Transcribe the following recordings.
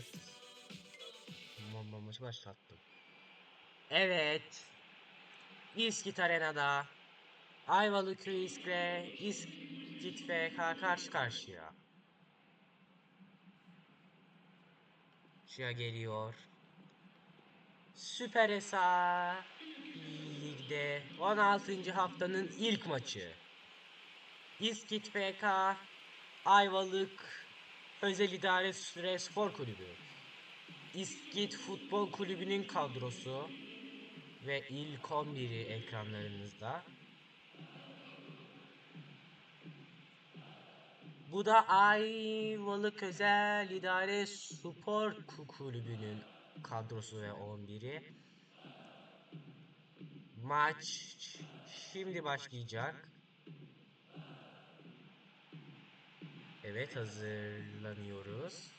Evet. Bomba maçı başlattım. Evet. İskit Arena'da Ayvalık Köyüsk'le İskit FK karşı karşıya. Şuraya geliyor. Süper Esa Lig'de 16. haftanın ilk maçı. İskit FK Ayvalık Özel İdare Süre Spor Kulübü. İskit Futbol Kulübü'nün kadrosu ve ilk 11'i ekranlarınızda. Bu da Ayvalık Özel İdare Spor Ku- Kulübü'nün kadrosu ve 11'i. Maç şimdi başlayacak. Evet hazırlanıyoruz.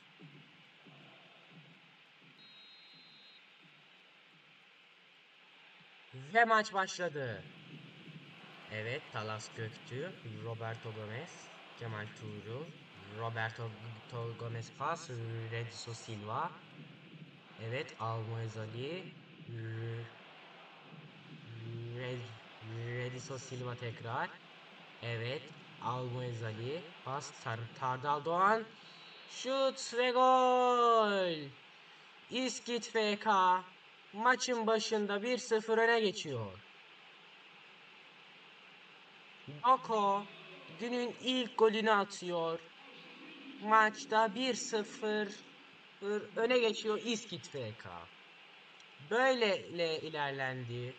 Ve maç başladı. Evet Talas Göktü, Roberto Gomez, Kemal Tuğrul, Roberto To- Gomez pas, Redso Silva. Evet Almoez Ali, R- Red, Rediso Silva tekrar. Evet Almoez Ali, pas Tar Tardal Doğan. Şut ve gol. İskit FK maçın başında 1-0 öne geçiyor. Doko günün ilk golünü atıyor. Maçta 1-0 öne geçiyor İskit FK. Böylele ilerlendi.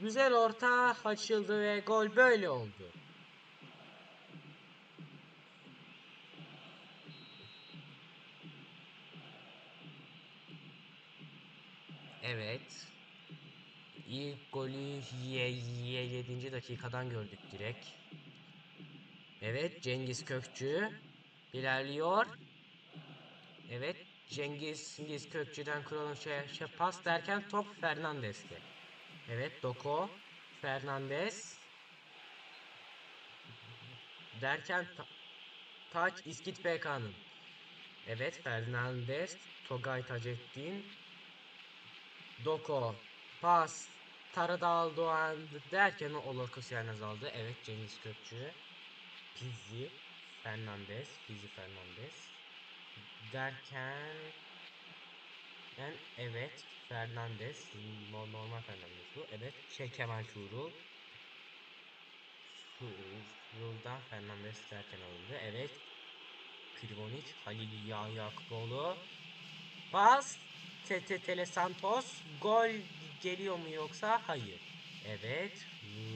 Güzel orta açıldı ve gol böyle oldu. Evet. İlk golü ye, ye 7. dakikadan gördük direkt. Evet Cengiz Kökçü ilerliyor. Evet Cengiz, Cengiz Kökçü'den şey pas derken top Fernandes'te. Evet Doko Fernandes derken ta- taç İskit PK'nın. Evet Fernandes Togay Taceddin Doko pas Taradal Doğan derken o Olakosyan azaldı. Evet Cengiz Kökçü Pizzi Fernandes Pizzi Fernandes derken ben evet Fernandes no- normal Fernandes bu. Evet şey Kemal Tuğrul Tuğrul'dan Fernandes derken alındı. Evet Krivonic Halil Yakuboğlu Pas Tete Tele Santos gol geliyor mu yoksa hayır. Evet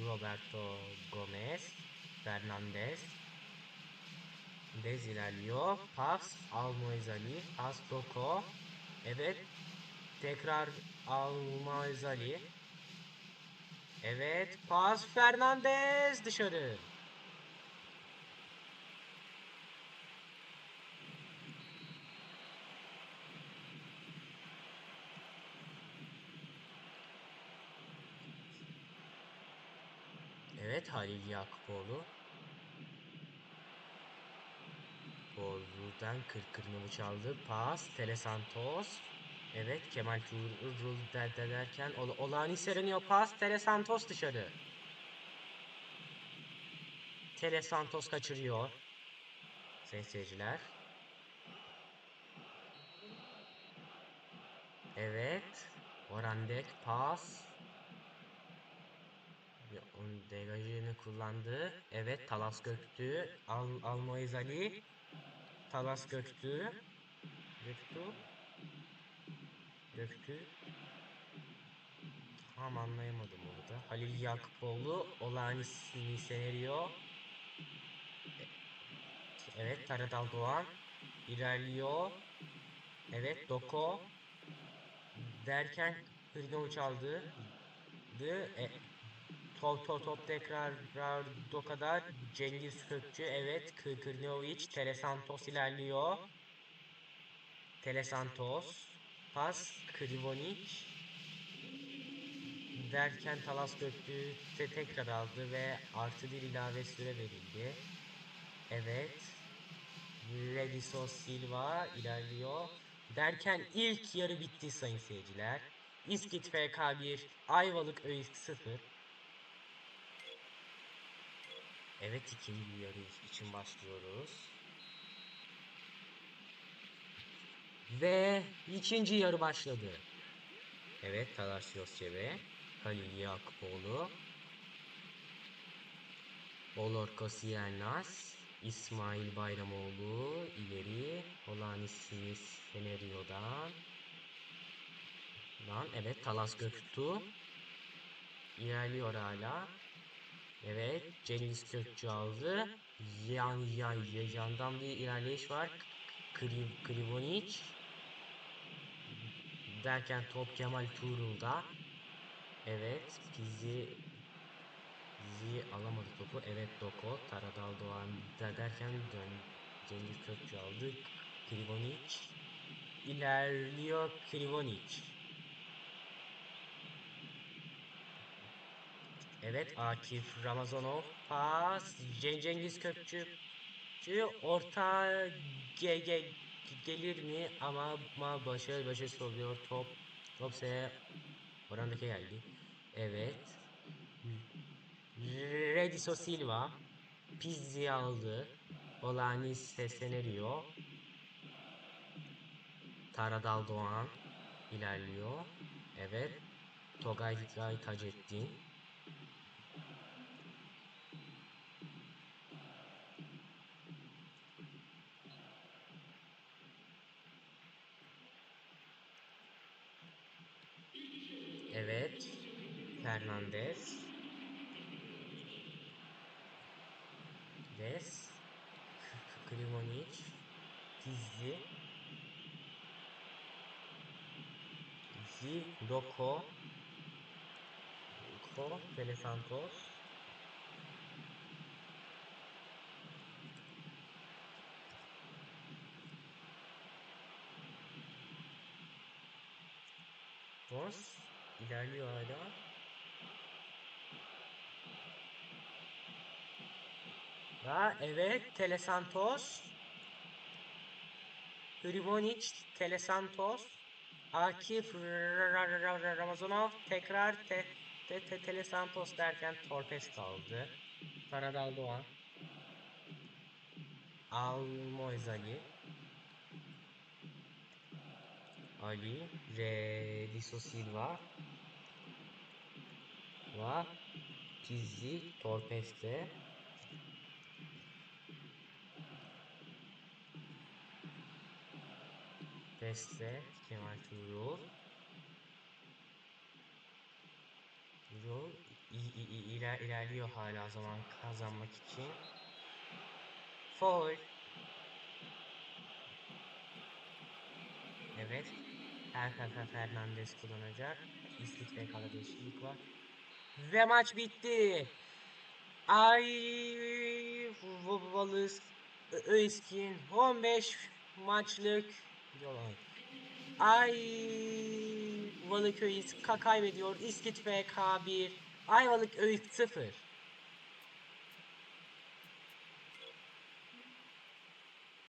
Roberto Gomez Fernandez Dez ilerliyor. Pas Almoez Ali. Pas Doko. Evet. Tekrar Almoez Ali. Evet. Pas Fernandez dışarı. Evet Halil Yakupoğlu. Bolu'dan kırkırını çaldı. Pas. Tele Santos. Evet Kemal der derken Ol Olani sereniyor. Pas. Tele Santos dışarı. Tele Santos kaçırıyor. Sayın seyirciler. Evet. Orandek pas. Degajını kullandı. Evet Talas Göktü. Al Almoez Ali. Talas Göktü. Göktü. Göktü. Tam anlayamadım orada. Halil Yakupoğlu. Olani senaryo. Evet Taradal Doğan. ilerliyor. Evet Doko. Derken Hırgavı çaldı. E, top top top tekrar do kadar. Cengiz Kökçü evet. Kırkırnovic Tele Santos ilerliyor. Tele Santos pas Krivonic derken Talas Göktü de tekrar aldı ve artı bir ilave süre verildi. Evet. Rediso Silva ilerliyor. Derken ilk yarı bitti sayın seyirciler. İskit FK 1, Ayvalık Öğüt 0. Evet ikinci yarı için başlıyoruz. Ve ikinci yarı başladı. Evet Talasios Cebe, Halil Yakupoğlu, Olor Kosiernas, İsmail Bayramoğlu ileri, Olanis Senaryo'dan. Lan evet Talas Göktuğ ilerliyor hala. Evet Cengiz Kökçü aldı. Yan yan yandan bir ilerleyiş var. Kriv, Krivonic derken top Kemal Tuğrul'da. Evet bizi bizi alamadı topu. Evet Doko Taradal Doğan derken dön Cengiz Kökçü aldı. Krivonic ilerliyor Krivonic. Evet Akif Ramazanov pas Cen- Cengiz Kökçü orta ge ge gelir mi? Ama ama başarı başarısız oluyor. Top top se orandaki geldi. Evet. Rediso Silva Pizzi aldı. Olanis sesleniyor. Taradal Doğan ilerliyor. Evet. Togay Hikay Taceddin Evet. Fernandez. Des. Klimonic. Pizzi. Pizzi. Doko. Doko. Tele Santos. Dos. ilerliyor hala. Ha evet Tele Santos. Hrivonic, Tele Santos. Akif Ra- Ra- Ra- Ra- Ramazanov tekrar te, te, te, Tele Santos derken Torpes kaldı. Taradal Doğan. Almoez Ali. Ali. Rediso Silva. Va. Pizzi. Torpeste. Beste. Kemal Tuğrul. İ- iler, ilerliyor hala zaman kazanmak için. Foul. Evet. Erkan Fernandez kullanacak. İstit ve kala değişiklik var. Ve maç bitti. Ay Wallace Özkin 15 maçlık. Ay Valıköy ka- kaybediyor. İskit FK 1. Ayvalık Öğüt 0.